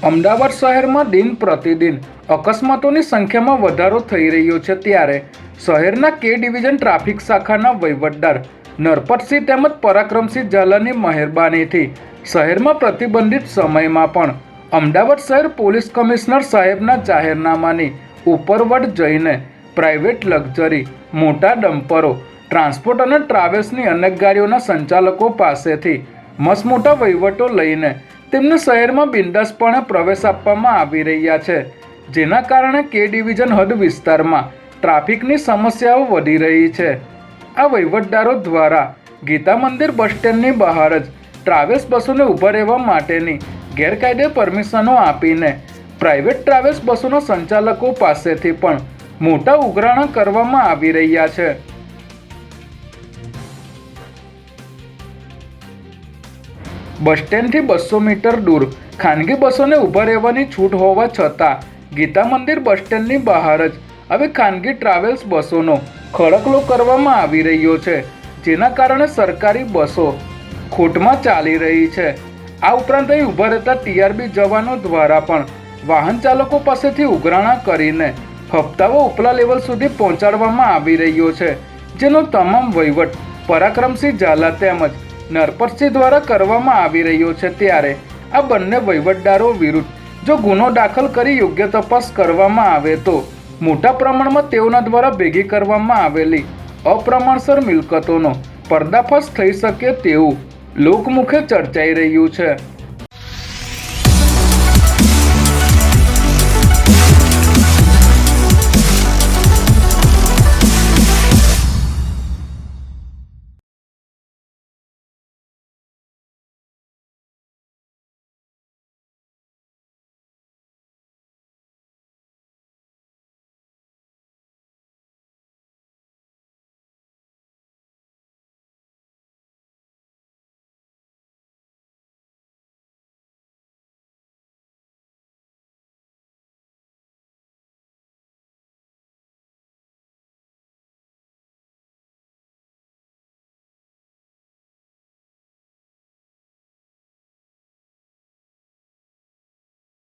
અમદાવાદ શહેરમાં દિન પ્રતિદિન અકસ્માતોની સંખ્યામાં વધારો થઈ રહ્યો છે ત્યારે શહેરના કે ડિવિઝન ટ્રાફિક શાખાના વહીવટદાર નરપતસિંહ તેમજ પરાક્રમસિંહ ઝાલાની મહેરબાનીથી શહેરમાં પ્રતિબંધિત સમયમાં પણ અમદાવાદ શહેર પોલીસ કમિશનર સાહેબના જાહેરનામાની ઉપરવટ જઈને પ્રાઇવેટ લક્ઝરી, મોટા ડમ્પરો, ટ્રાન્સપોર્ટ અને ટ્રાવેલ્સની અનેક ગાડીઓના સંચાલકો પાસેથી મસમોટા વહીવટો લઈને તેમને શહેરમાં બિંદાસપણે પ્રવેશ આપવામાં આવી રહ્યા છે, જેના કારણે કે ડિવિઝન હદ વિસ્તારમાં ટ્રાફિકની સમસ્યાઓ વધી રહી છે. આ વહીવટદારો દ્વારા ગીતા મંદિર બસ સ્ટેન્ડની બહાર જ ટ્રાવેલ્સ બસોને ઊભા રહેવા માટેની ગેરકાયદે પરમિશનો આપીને પ્રાઇવેટ ટ્રાવેલ્સ બસોના સંચાલકો પાસેથી પણ મોટા ઉઘરાણા કરવામાં આવી રહ્યા છે. બસ સ્ટેન્ડથી બસો મીટર દૂર. ખાનગી બસોને ઊભા રહેવાની છૂટ હોવા છતાં, ગીતા મંદિર બસ સ્ટેન્ડની બહાર જ હવે ખાનગી ટ્રાવેલ્સ બસોનો ખડકલો કરવામાં આવી રહ્યો છે, જેના કારણે સરકારી બસો ખોટમાં ચાલી રહી છે. આ ઉપરાંત અહીં ઊભા રહેતા ટીઆરબી જવાનો દ્વારા પણ વાહન ચાલકો પાસેથી ઉઘરાણા કરીને હપ્તાઓ ઉપલા લેવલ સુધી પહોંચાડવામાં આવી રહ્યો છે, જેનો તમામ વહીવટ પરાક્રમસિંહ ઝાલા તેમજ નરપતસિંહ દ્વારા કરવામાં આવી રહ્યો છે ત્યારે આ બંને વહીવટદારો વિરુદ્ધ જો ગુનો દાખલ કરી યોગ્ય તપાસ કરવામાં આવે તો મોટા પ્રમાણમાં તેઓના દ્વારા ભેગી કરવામાં આવેલી અપ્રમાણસર મિલકતોનો પર્દાફાશ થઈ શકે તેવું લોકમુખે ચર્ચાઈ રહ્યું છે.